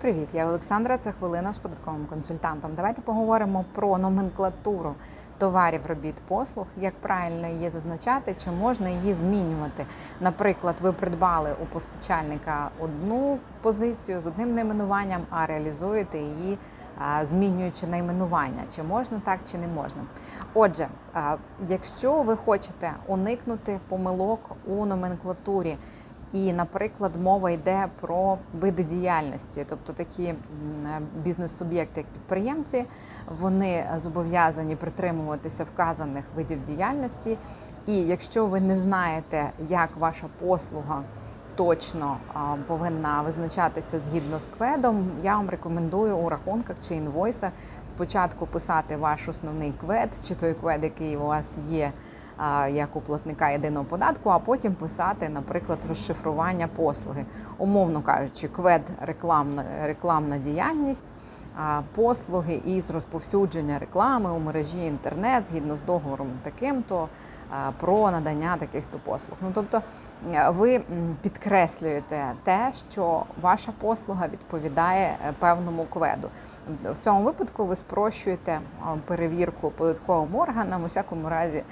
Привіт, я Олександра. Це хвилина з податковим консультантом. Давайте поговоримо про номенклатуру товарів, робіт, послуг, як правильно її зазначати, чи можна її змінювати. Наприклад, ви придбали у постачальника одну позицію з одним найменуванням, а реалізуєте її. Змінюючи найменування, чи можна так, чи не можна. Отже, якщо ви хочете уникнути помилок у номенклатурі, і, наприклад, мова йде про види діяльності, тобто такі бізнес-суб'єкти, як підприємці, вони зобов'язані притримуватися вказаних видів діяльності. І якщо ви не знаєте, як ваша послуга точно повинна визначатися згідно з кведом, я вам рекомендую у рахунках чи інвойсах спочатку писати ваш основний квед, чи той квед, який у вас є як у платника єдиного податку, а потім писати, наприклад, розшифрування послуги. Умовно кажучи, квед рекламна, рекламна діяльність. Послуги із розповсюдження реклами у мережі інтернет згідно з договором таким-то про надання таких-то послуг. Ну тобто ви підкреслюєте те, що ваша послуга відповідає е, певному кведу. В цьому випадку ви спрощуєте перевірку податковим органам, у всякому разі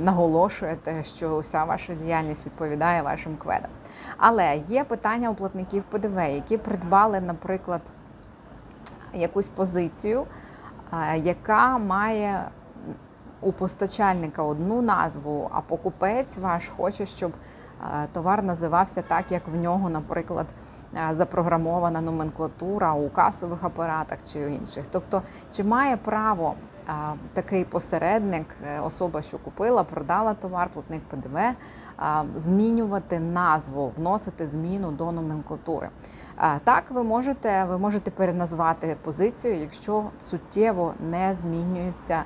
наголошуєте, що вся ваша діяльність відповідає вашим кведам. Але є питання у платників ПДВ, які придбали, наприклад, якусь позицію, яка має у постачальника одну назву, а покупець ваш хоче, щоб е, товар називався так, як в нього, наприклад, е, запрограмована номенклатура у касових апаратах чи інших. Тобто, чи має право е, такий посередник, е, особа, що купила, продала товар, платник ПДВ, змінювати назву, вносити зміну до номенклатури. Так, ви можете, ви можете переназвати позицію, якщо суттєво не змінюється.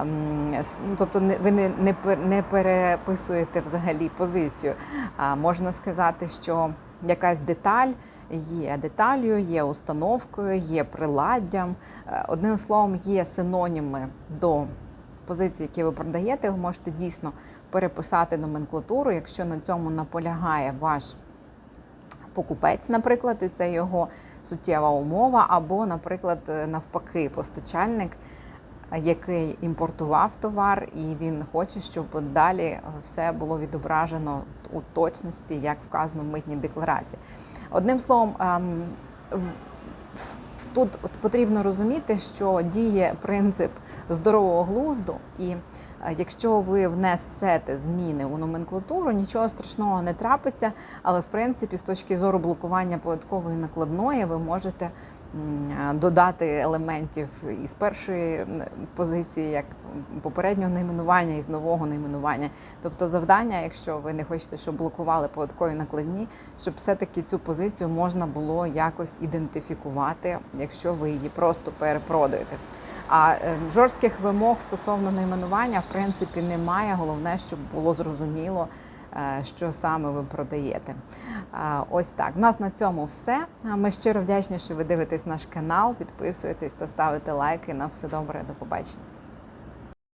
Ем, ну, Тобто ви не, не, не переписуєте взагалі позицію. Можна сказати, що якась деталь є деталью, є установкою, є приладдям. Е, Одним словом, є синоніми до позиції, які ви продаєте. Ви можете дійсно переписати номенклатуру, якщо на цьому наполягає ваш покупець, наприклад, і це його суттєва умова, або, наприклад, е, навпаки, постачальник, який імпортував товар, і він хоче, щоб далі все було відображено у точності, як вказано в митній декларації. Одним словом, ем, тут потрібно розуміти, що діє принцип здорового глузду, і е, якщо ви внесете зміни у номенклатуру, нічого страшного не трапиться. Але в принципі, з точки зору блокування податкової накладної, ви можете додати елементів із першої позиції, як попереднього найменування і з нового найменування. Тобто, завдання, якщо ви не хочете, щоб блокували податкові накладні, щоб все-таки цю позицію можна було якось ідентифікувати, якщо ви її просто перепродаєте. А е, жорстких вимог стосовно найменування в принципі немає. Головне, щоб було зрозуміло, що саме ви продаєте. Ось так. У нас на цьому все. Ми щиро вдячні, що ви дивитесь наш канал, підписуєтесь та ставите лайки. На все добре, до побачення.